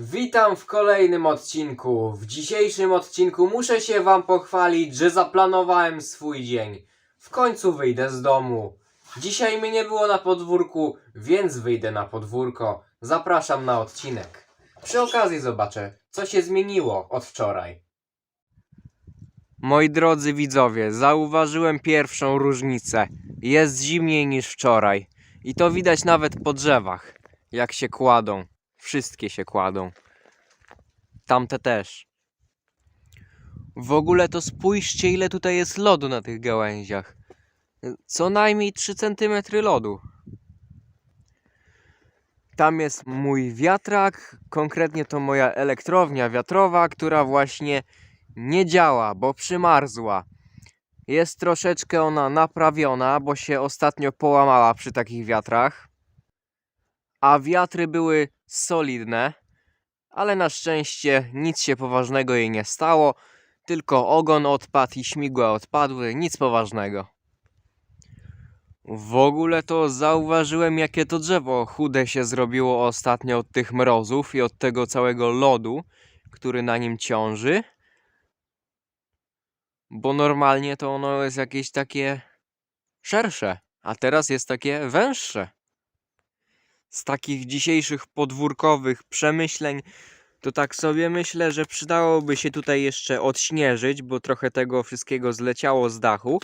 Witam w kolejnym odcinku. W dzisiejszym odcinku muszę się wam pochwalić, że zaplanowałem swój dzień. W końcu wyjdę z domu. Dzisiaj mnie nie było na podwórku, więc wyjdę na podwórko. Zapraszam na odcinek. Przy okazji zobaczę, co się zmieniło od wczoraj. Moi drodzy widzowie, zauważyłem pierwszą różnicę. Jest zimniej niż wczoraj. I to widać nawet po drzewach, jak się kładą. Wszystkie się kładą. Tamte też. W ogóle to spójrzcie, ile tutaj jest lodu na tych gałęziach. Co najmniej 3 cm lodu. Tam jest mój wiatrak, konkretnie to moja elektrownia wiatrowa, która właśnie nie działa, bo przymarzła. Jest troszeczkę ona naprawiona, bo się ostatnio połamała przy takich wiatrach. A wiatry były solidne, ale na szczęście nic się poważnego jej nie stało, tylko ogon odpadł i śmigła odpadły, nic poważnego. W ogóle to zauważyłem, jakie to drzewo chude się zrobiło ostatnio od tych mrozów i od tego całego lodu, który na nim ciąży. Bo normalnie to ono jest jakieś takie szersze, a teraz jest takie węższe z takich dzisiejszych podwórkowych przemyśleń, to tak sobie myślę, że przydałoby się tutaj jeszcze odśnieżyć, bo trochę tego wszystkiego zleciało z dachu.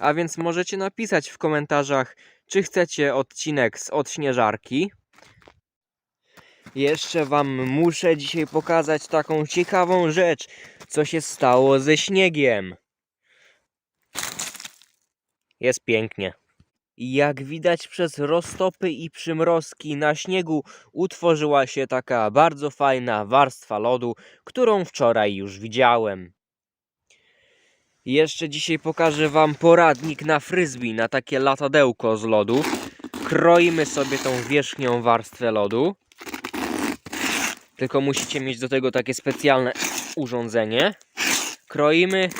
A więc możecie napisać w komentarzach, czy chcecie odcinek z odśnieżarki. Jeszcze Wam muszę dzisiaj pokazać taką ciekawą rzecz, co się stało ze śniegiem. Jest pięknie. Jak widać przez roztopy i przymrozki na śniegu utworzyła się taka bardzo fajna warstwa lodu, którą wczoraj już widziałem. Jeszcze dzisiaj pokażę Wam poradnik na frisbee, na takie latadełko z lodu. Kroimy sobie tą wierzchnią warstwę lodu. Tylko musicie mieć do tego takie specjalne urządzenie. Kroimy,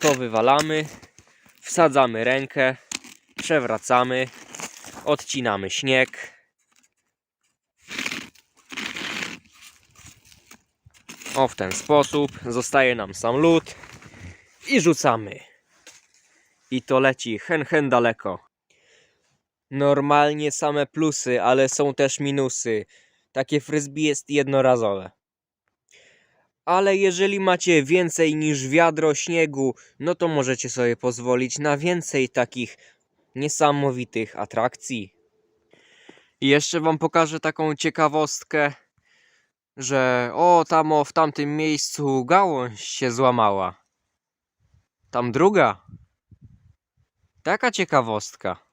to wywalamy, wsadzamy rękę, przewracamy, odcinamy śnieg. O, w ten sposób zostaje nam sam lód i rzucamy. I to leci hen hen daleko. Normalnie same plusy, ale są też minusy. Takie frisbee jest jednorazowe. Ale jeżeli macie więcej niż wiadro śniegu, no to możecie sobie pozwolić na więcej takich niesamowitych atrakcji. I jeszcze wam pokażę taką ciekawostkę, że o tam o w tamtym miejscu gałąź się złamała. Tam druga. Taka ciekawostka.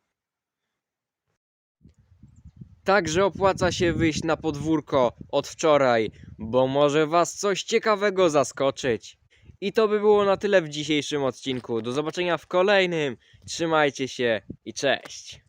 Także opłaca się wyjść na podwórko od wczoraj, bo może was coś ciekawego zaskoczyć. I to by było na tyle w dzisiejszym odcinku. Do zobaczenia w kolejnym. Trzymajcie się i cześć.